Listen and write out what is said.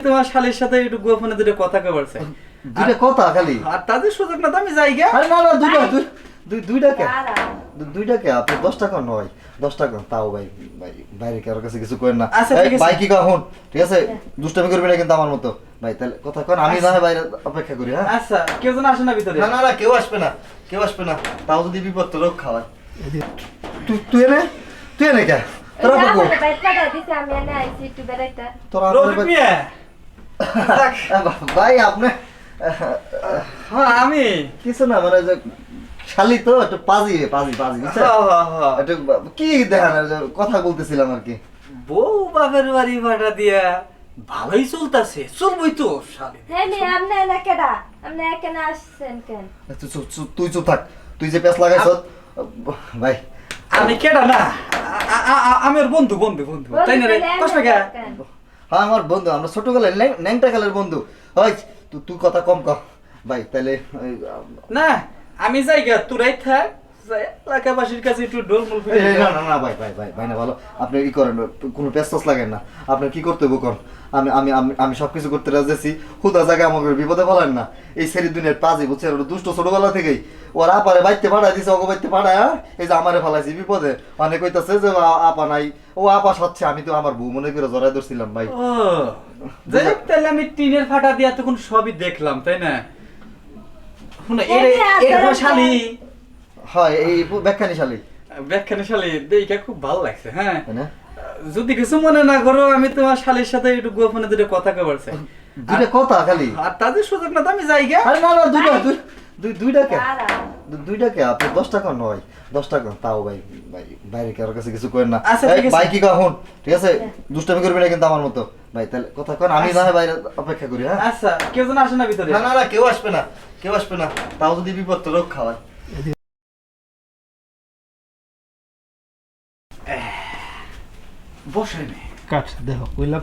তোমার শালির সাথে একটু গোপনে দুটো কথা দুইটা কথা খালি? আর তাদের সুযোগ না তো আমি যাই গা আরে না না দুইটা দুই- দুই দুইটা কে? দুইটা কে? আপনি দশ টাকা নয় দশ টাকা। তাও ভাই ভাই বাইরে কারোর কাছে কিছু করেন না। আচ্ছা, এই, ঠিক আছে। ভাই কি কখন ঠিক আছে? দুষ্টামি করবি না কিন্তু আমার মতো। ভাই তাহলে কথা কন আমি না বাইরে অপেক্ষা করি হ্যাঁ? আচ্ছা কেউ যেন আসে না ভিতরে। না না না কেউ আসবে না কেউ আসবে না। তাও যদি বিপদ তো রক্ষা হয় তুই তুই এনে তুই এনে কে? তোরা বকো আমার আমি এনে আইছি একটু বেড়াইতে। তোরা ভাই আপনি হ্যাঁ আমি। কিছু না মানে যে শালি তো একটু পাজি পাজি পাজি হ্যাঁ, হ্যাঁ, হ্যাঁ। একটু কি দেখেন কথা বলতেছিলাম আর কি। বউ বাপের বাড়ি ভাড়া দিয়া ভালোই চলতেছে। চলবই তো শালি। হ্যাঁ, আপনি এনে কেডা? আপনি এখানে আসছেন কেন? তুই চুপ চুপ- তুই চুপ থাক। তুই যে পেস লাগাইছ ভাই। আমি কেডা না? আ- আ- আ- আমি ওর বন্ধু বন্ধু বন্ধু। তাই না রে? কষ্ট কেন? হ্যাঁ আমার বন্ধু, আমরা ছোটবেলায় ন্যাং- ন্যাংটা কালের বন্ধু। ওই তুই কথা কম কম ভাই, তাহলে না, আমি যাই গা, তোরাই থাক। এলাকাবাসীর কাছে একটু ডোলমুল এই, এই, না না না ভাই ভাই ভাই ভাই না ভালো। আপনি কি করেন কোনো পেস্তাস লাগেন না। আপনি কি করতে হবে কোন? আমি আমি আমি আমি সব কিছু করতে রাজি আছি হুদা জায়গায় আমাকে বিপদে ফেলেন না। এই সেরি দুনিয়ার পাজি বুঝছেন? ওরা দুষ্ট ছোটবেলা থেকেই। ওরা আপারে বাইতে দিছে ওকে বাইতে পাঠায় এই যে আমারে ফেলাইছি বিপদে। অনেক কইতাছে যে আপা নাই। ও আপা সাচ্ছে আমি তো আমার বউ মনে করে জড়াই ধরছিলাম ভাই। ও যাই হোক, তাহলে আমি টিনের ফাটা দিয়া তখন সবই দেখলাম তাই না? শুনো এর এর শালি হয় এই দেখে খুব ভালো লাগছে হ্যাঁ। যদি কিছু মনে না করো আমি তোমার শালির সাথে একটু গোপনে দুটো কথা কবরছে দুইটা কথা খালি? আর তাদের সুযোগ না তো আমি যাই গা আরে না না দুইটা দুই- দুই দুইটা কে? দুইটা কে? আপনি দশ টাকা নয় দশ টাকা তাও ভাই ভাই বাইরে কারোর কাছে কিছু করেন না। আচ্ছা, ভাই কি কখন ঠিক আছে? দুষ্টামি করবি না কিন্তু আমার মতো। ভাই তাহলে কথা কন আমি না বাইরে অপেক্ষা করি হ্যাঁ? আচ্ছা কেউ যেন আসে না ভিতরে। না না না কেউ আসবে না কেউ আসবে না। তাও যদি বিপদ তো রক্ষা হয়। বসে কাট দেখো কইলা